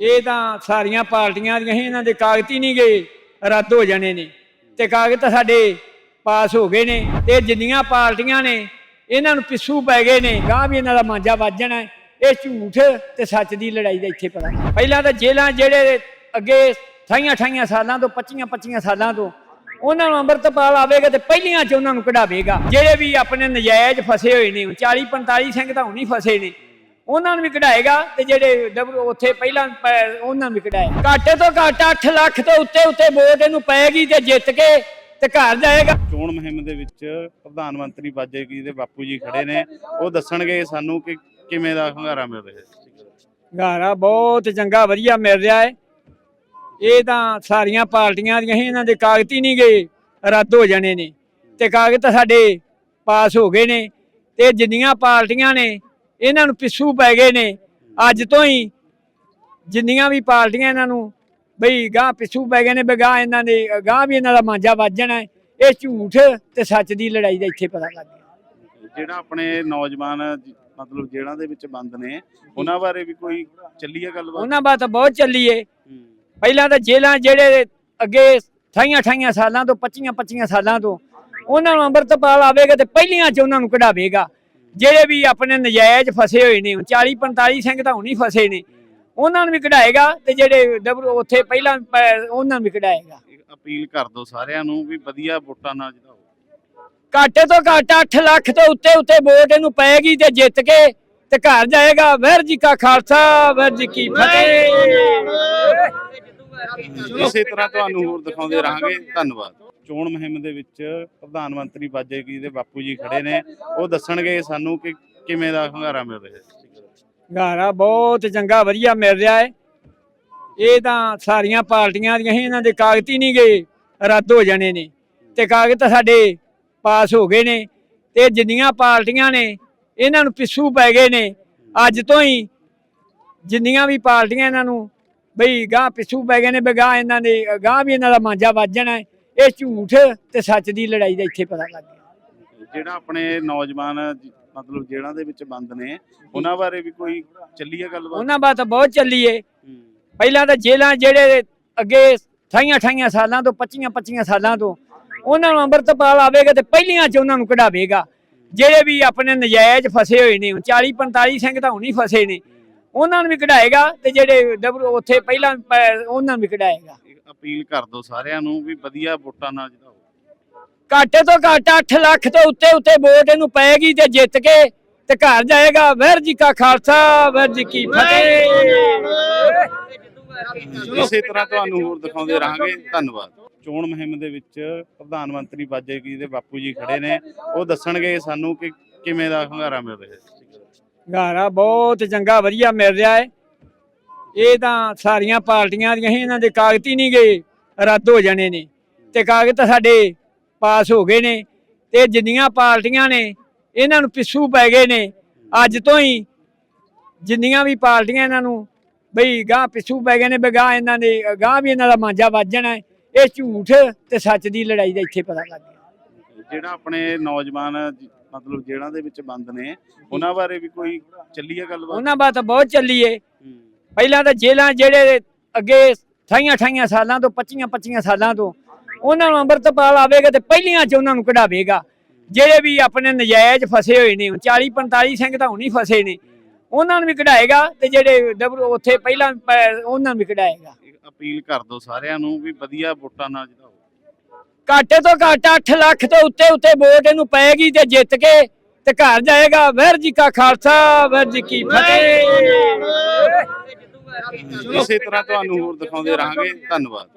ਇਹ ਤਾਂ ਸਾਰੀਆਂ ਪਾਰਟੀਆਂ ਦੀਆਂ ਹੀ ਇਹਨਾਂ ਦੇ ਕਾਗਜ਼ ਹੀ ਨਹੀਂ ਗਏ, ਰੱਦ ਹੋ ਜਾਣੇ ਨੇ। ਤੇ ਕਾਗਜ਼ ਤਾਂ ਸਾਡੇ ਪਾਸ ਹੋ ਗਏ ਨੇ, ਤੇ ਜਿੰਨੀਆਂ ਪਾਰਟੀਆਂ ਨੇ, ਇਹਨਾਂ ਨੂੰ ਪਿੱਛੂ ਪੈ ਗਏ ਨੇ ਗਾਂ ਵੀ ਇਹਨਾਂ ਦਾ ਮਾਂਜਾ ਵੱਜਣਾ ਇਹ ਝੂਠ ਤੇ ਸੱਚ ਦੀ ਲੜਾਈ ਦਾ ਇੱਥੇ ਪਤਾ ਪਹਿਲਾਂ ਤਾਂ ਜੇਲਾਂ ਜਿਹੜੇ ਅੱਗੇ ਠਾਈਆਂ ਠਾਈਆਂ ਸਾਲਾਂ ਤੋਂ 25 25 ਸਾਲਾਂ ਤੋਂ, ਉਹਨਾਂ ਨੂੰ ਅੰਮ੍ਰਿਤਪਾਲ ਆਵੇਗਾ ਤੇ ਪਹਿਲੀਆਂ ਚ ਉਹਨਾਂ ਨੂੰ ਕਢਾਵੇਗਾ। ਜਿਹੜੇ ਵੀ ਆਪਣੇ ਨਜਾਇਜ਼ ਫਸੇ ਹੋਏ ਨੇ 40 45 ਸਿੰਘ ਤਾਂ ਹੁਣੀ ਫਸੇ ਨੇ। ਉਹਨਾਂ ਨੂੰ ਵੀ ਕਢਾਏਗਾ ਤੇ ਜਿਹੜੇ ਡਬਲ ਉੱਥੇ ਪਹਿਲਾਂ ਉਹਨਾਂ ਨੂੰ ਵੀ ਕਢਾਏ। ਘੱਟ ਤੋਂ ਘੱਟ 8 ਲੱਖ ਤੋਂ ਉੱਤੇ ਉੱਤੇ ਵੋਟ ਇਹਨੂੰ ਪਏਗੀ ਤੇ ਜਿੱਤ ਕੇ ਤੇ ਘਰ ਜਾਏਗਾ। ਚੋਣ ਮੁਹਿੰਮ ਦੇ ਵਿੱਚ ਪ੍ਰਧਾਨ ਮੰਤਰੀ ਬਾਜੇਗੀ ਦੇ ਬਾਪੂ ਜੀ ਖੜੇ ਨੇ। ਉਹ ਦੱਸਣਗੇ ਸਾਨੂੰ ਕਿ ਕਿਵੇਂ ਦਾ ਹੰਗਾਰਾ ਮਿਲ ਰਿਹਾ ਹੈ। ਗਾਰਾ ਬਹੁਤ ਚੰਗਾ ਵਧੀਆ ਮਿਲ ਰਿਹਾ ਹੈ। ਇਹ ਤਾਂ ਸਾਰੀਆਂ ਪਾਰਟੀਆਂ ਦੀਆਂ ਹੀ ਇਹਨਾਂ ਦੇ ਕਾਗਜ਼ ਹੀ ਨਹੀਂ ਗਏ ਰੱਦ ਹੋ ਜਾਣੇ ਨੇ। ਤੇ ਕਾਗਜ਼ ਤਾਂ ਸਾਡੇ ਪਾਸ ਹੋ ਗਏ ਨੇ। ਤੇ ਜਿੰਨੀਆਂ ਪਾਰਟੀਆਂ ਨੇ ਇਹਨਾਂ ਨੂੰ ਪਿੱਛੂ ਪੈ ਗਏ ਨੇ। ਅੱਜ ਤੋਂ ਹੀ ਜਿੰਨੀਆਂ ਵੀ ਪਾਰਟੀਆਂ ਇਹਨਾਂ ਨੂੰ ਬਈ ਗਾਂ ਪਿੱਛੂ ਪੈ ਗਏ ਨੇ ਬਗਾ ਇਹਨਾਂ ਦੇ ਗਾਂ ਵੀ ਇਹਨਾਂ ਦਾ ਮਾਂਜਾ ਵੱਜ ਜਾਣਾ ਹੈ। ਇਹ ਝੂਠ ਤੇ ਸੱਚ ਦੀ ਲੜਾਈ ਦਾ ਇੱਥੇ ਪਤਾ ਲੱਗ ਗਿਆ। ਜਿਹੜਾ ਆਪਣੇ ਨੌਜਵਾਨ ਮਤਲਬ ਜੇਲ੍ਹਾਂ ਦੇ ਵਿੱਚ ਬੰਦ ਨੇ ਉਹਨਾਂ ਬਾਰੇ ਵੀ ਕੋਈ ਚੱਲੀ ਹੈ ਗੱਲਬਾਤ? ਉਹਨਾਂ ਬਾਤ ਬਹੁਤ ਚੱਲੀ ਏ। ਪਹਿਲਾਂ ਤਾਂ ਜੇਲਾਂ ਜਿਹੜੇ ਅੱਗੇ ਠਾਈਆਂ ਠਾਈਆਂ ਸਾਲਾਂ ਤੋਂ 25 25 ਸਾਲਾਂ ਤੋਂ ਉਹਨਾਂ ਨੂੰ ਅੰਮ੍ਰਿਤਪਾਲ ਆਵੇਗਾ ਤੇ ਪਹਿਲੀਆਂ ਚ ਉਹਨਾਂ ਨੂੰ ਕਢਾਵੇਗਾ। ਜਿਹੜੇ ਵੀ ਆਪਣੇ ਨਜਾਇਜ਼ ਫਸੇ ਹੋਏ ਨੇ 40 45 ਸਿੰਘ ਤਾਂ ਹੁਣੀ ਫਸੇ ਨੇ ਉਹਨਾਂ ਨੂੰ ਵੀ ਕਢਾਏਗਾ ਤੇ ਜਿਹੜੇ ਉੱਥੇ ਪਹਿਲਾਂ ਉਹਨਾਂ ਨੂੰ ਵੀ ਕਢਾਏਗਾ। ਅਪੀਲ ਕਰ ਦੋ ਸਾਰਿਆਂ ਨੂੰ ਵੀ ਵਧੀਆ ਵੋਟਾਂ ਨਾਲ ਜਿਤਾਓ। ਘੱਟ ਤੋਂ ਘੱਟ 8 ਲੱਖ ਤੋਂ ਉੱਤੇ ਉੱਤੇ ਵੋਟ ਇਹਨੂੰ ਪਏਗੀ ਤੇ ਜਿੱਤ ਕੇ ਤੇ ਘਰ ਜਾਏਗਾ। ਵਾਹਿਗੁਰੂ ਜੀ ਕਾ ਖਾਲਸਾ ਵਾਹਿਗੁਰੂ ਜੀ ਕੀ ਫਤਿਹ। ਇਸੇ ਤਰ੍ਹਾਂ ਤੁਹਾਨੂੰ ਹੋਰ ਦਿਖਾਉਂਦੇ ਰਹਾਂਗੇ। ਧੰਨਵਾਦ। ਚੋਣ ਮੁਹਿੰਮ ਦੇ ਵਿੱਚ ਪ੍ਰਧਾਨ ਮੰਤਰੀ ਬਾਜੇਗੀ ਦੇ ਬਾਪੂ ਜੀ ਖੜੇ ਨੇ, ਉਹ ਦੱਸਣਗੇ ਸਾਨੂੰ ਕਿ ਕਿਵੇਂ ਦਾ ਹੰਗਾਰਾ ਮਿਲ ਰਿਹਾ ਹੈ। ਗਾਰਾ ਬਹੁਤ ਚੰਗਾ, ਵਧੀਆ ਮਿਲ ਰਿਹਾ ਹੈ। ਇਹ ਤਾਂ ਸਾਰੀਆਂ ਪਾਰਟੀਆਂ ਦੀਆਂ ਹੀ ਇਹਨਾਂ ਦੇ ਕਾਗਜ਼ ਹੀ ਨਹੀਂ ਗਏ, ਰੱਦ ਹੋ ਜਾਣੇ ਨੇ। ਤੇ ਕਾਗਜ਼ ਤਾਂ ਸਾਡੇ ਪਾਸ ਹੋ ਗਏ ਨੇ ਤੇ ਜਿੰਨੀਆਂ ਪਾਰਟੀਆਂ ਨੇ, ਇਹਨਾਂ ਨੂੰ ਪਿੱਛੂ ਪੈ ਗਏ ਨੇ। ਅੱਜ ਤੋਂ ਹੀ ਜਿੰਨੀਆਂ ਵੀ ਪਾਰਟੀਆਂ ਇਹਨਾਂ ਨੂੰ ਬਈ ਗਾਂ ਪਿੱਛੂ ਪੈ ਗਏ ਨੇ ਬਗਾ ਇਹਨਾਂ ਦੇ ਗਾਂ ਵੀ ਇਹਨਾਂ ਦਾ ਮਾਂਜਾ ਵੱਜ ਜਾਣਾ ਹੈ। ਇਹ ਝੂਠ ਤੇ ਸੱਚ ਦੀ ਲੜਾਈ ਦਾ ਇੱਥੇ ਪਤਾ ਲੱਗ ਗਿਆ। ਜਿਹੜਾ ਆਪਣੇ ਨੌਜਵਾਨ ਮਤਲਬ ਜੇਲ੍ਹਾਂ ਦੇ ਵਿੱਚ ਬੰਦ ਨੇ ਉਹਨਾਂ ਬਾਰੇ ਵੀ ਕੋਈ ਚੱਲੀ ਹੈ ਗੱਲਬਾਤ? ਉਹਨਾਂ ਬਾਤ ਬਹੁਤ ਚੱਲੀ ਏ। ਪਹਿਲਾਂ ਤਾਂ ਜੇਲਾਂ ਜਿਹੜੇ ਅੱਗੇ ਠਾਈਆਂ ਠਾਈਆਂ ਸਾਲਾਂ ਤੋਂ 25 25 ਸਾਲਾਂ ਤੋਂ ਉਹਨਾਂ ਨੂੰ ਅੰਮ੍ਰਿਤਪਾਲ ਆਵੇਗਾ ਤੇ ਪਹਿਲੀਆਂ ਚ ਉਹਨਾਂ ਨੂੰ ਕਢਾਵੇਗਾ। ਜਿਹੜੇ ਵੀ ਆਪਣੇ ਨਜਾਇਜ਼ ਫਸੇ ਹੋਏ ਨੇ 40 45 ਸਿੰਘ ਤਾਂ ਹੁਣੀ ਫਸੇ ਨੇ ਉਹਨਾਂ ਨੂੰ ਵੀ ਕਢਾਏਗਾ ਤੇ ਜਿਹੜੇ ਉੱਥੇ ਪਹਿਲਾਂ ਉਹਨਾਂ ਨੂੰ ਵੀ ਕਢਾਏਗਾ। ਅਪੀਲ ਕਰ ਦੋ ਸਾਰਿਆਂ ਨੂੰ ਵੀ ਵਧੀਆ ਵੋਟਾਂ ਨਾਲ ਜਿਤਾਓ। ਘੱਟ ਤੋਂ ਘੱਟ 8 ਲੱਖ ਤੋਂ ਉੱਤੇ ਉੱਤੇ ਵੋਟ ਇਹਨੂੰ ਪਏਗੀ ਤੇ ਜਿੱਤ ਕੇ ਤੇ ਘਰ ਜਾਏਗਾ। ਵਾਹਿਗੁਰੂ ਜੀ ਕਾ ਖਾਲਸਾ ਵਾਹਿਗੁਰੂ ਜੀ ਕੀ ਫਤਿਹ। ਇਸੇ ਤਰ੍ਹਾਂ ਤੁਹਾਨੂੰ ਹੋਰ ਦਿਖਾਉਂਦੇ ਰਹਾਂਗੇ। ਧੰਨਵਾਦ। ਚੋਣ ਮੁਹਿੰਮ ਦੇ ਵਿੱਚ ਪ੍ਰਧਾਨ ਮੰਤਰੀ ਬਾਜੇਗੀ ਦੇ ਬਾਪੂ ਜੀ ਖੜੇ ਨੇ। ਉਹ ਦੱਸਣਗੇ ਸਾਨੂੰ ਕਿ ਕਿਵੇਂ ਦਾ ਹੰਗਾਰਾ ਮਿਲ ਰਿਹਾ ਹੈ। ਗਾਰਾ ਬਹੁਤ ਚੰਗਾ ਵਧੀਆ ਮਿਲ ਰਿਹਾ ਹੈ। ਇਹ ਤਾਂ ਸਾਰੀਆਂ ਪਾਰਟੀਆਂ ਦੀਆਂ ਹੀ ਇਹਨਾਂ ਦੇ ਕਾਗਜ਼ ਹੀ ਨਹੀਂ ਗਏ ਰੱਦ ਹੋ ਜਾਣੇ ਨੇ ਤੇ ਕਾਗਜ਼ ਤਾਂ ਸਾਡੇ ਪਾਸ ਹੋ ਗਏ ਨੇ ਤੇ ਜਿੰਨੀਆਂ ਪਾਰਟੀਆਂ ਨੇ ਇਹਨਾਂ ਨੂੰ ਪਿੱਛੂ ਪੈ ਗਏ ਨੇ ਅੱਜ ਤੋਂ ਹੀ ਜਿੰਨੀਆਂ ਵੀ ਪਾਰਟੀਆਂ ਇਹਨਾਂ ਨੂੰ ਬਈ ਗਾਂ ਪਿੱਛੂ ਪੈ ਗਏ ਨੇ ਬਗਾ ਇਹਨਾਂ ਦੇ ਗਾਂ ਵੀ ਇਹਨਾਂ ਦਾ ਮਾਂਜਾ ਵੱਜ ਜਾਣਾ ਹੈ। ਇਹ ਝੂਠ ਤੇ ਸੱਚ ਦੀ ਲੜਾਈ ਦਾ ਇੱਥੇ ਪਤਾ ਲੱਗ ਗਿਆ ਜਿਹੜਾ ਆਪਣੇ ਨੌਜਵਾਨ ਮਤਲਬ ਜੇਲ੍ਹਾਂ ਦੇ ਵਿੱਚ ਬੰਦ ਨੇ ਉਹਨਾਂ ਬਾਰੇ ਵੀ ਕੋਈ ਚੱਲੀ ਹੈ ਗੱਲਬਾਤ ਉਹਨਾਂ ਬਾਤ ਬਹੁਤ ਚੱਲੀ ਏ ਹੂੰ। ਪਹਿਲਾਂ ਤਾਂ ਜੇਲਾਂ ਜਿਹੜੇ ਅੱਗੇ ਠਾਈਆਂ ਠਾਈਆਂ ਸਾਲਾਂ ਤੋਂ 25 25 ਸਾਲਾਂ ਤੋਂ ਉਹਨਾਂ ਨੂੰ ਅੰਮ੍ਰਿਤਪਾਲ ਆਵੇਗਾ ਤੇ ਪਹਿਲੀਆਂ ਚ ਉਹਨਾਂ ਨੂੰ ਕਢਾਵੇਗਾ। ਜਿਹੜੇ ਵੀ ਆਪਣੇ ਨਜਾਇਜ਼ ਫਸੇ ਹੋਏ ਨੇ 40 45 ਸਿੰਘ ਤਾਂ ਹੁਣੀ ਫਸੇ ਨੇ ਉਹਨਾਂ ਨੂੰ ਵੀ ਕਢਾਏਗਾ ਤੇ ਜਿਹੜੇ ਡਬਲ ਉੱਥੇ ਪਹਿਲਾਂ ਉਹਨਾਂ ਨੂੰ ਵੀ ਕਢਾਏਗਾ। ਅਪੀਲ ਕਰ ਦੋ ਸਾਰਿਆਂ ਨੂੰ ਵੀ ਵਧੀਆ ਵੋਟਾਂ ਨਾਲ ਜਿਤਾਓ। ਘੱਟ ਤੋਂ ਘੱਟ 8 ਲੱਖ ਤੋਂ ਉੱਤੇ ਉੱਤੇ ਵੋਟ ਇਹਨੂੰ ਪਏਗੀ ਤੇ ਜਿੱਤ ਕੇ ਤੇ ਘਰ ਜਾਏਗਾ। ਵਾਹਿਗੁਰੂ ਜੀ ਕਾ ਖਾਲਸਾ ਵਾਹਿਗੁਰੂ ਜੀ ਕੀ ਫਤਿਹ। ਇਸੇ ਤਰ੍ਹਾਂ ਤੁਹਾਨੂੰ ਹੋਰ ਦਿਖਾਉਂਦੇ ਰਹਾਂਗੇ। ਧੰਨਵਾਦ।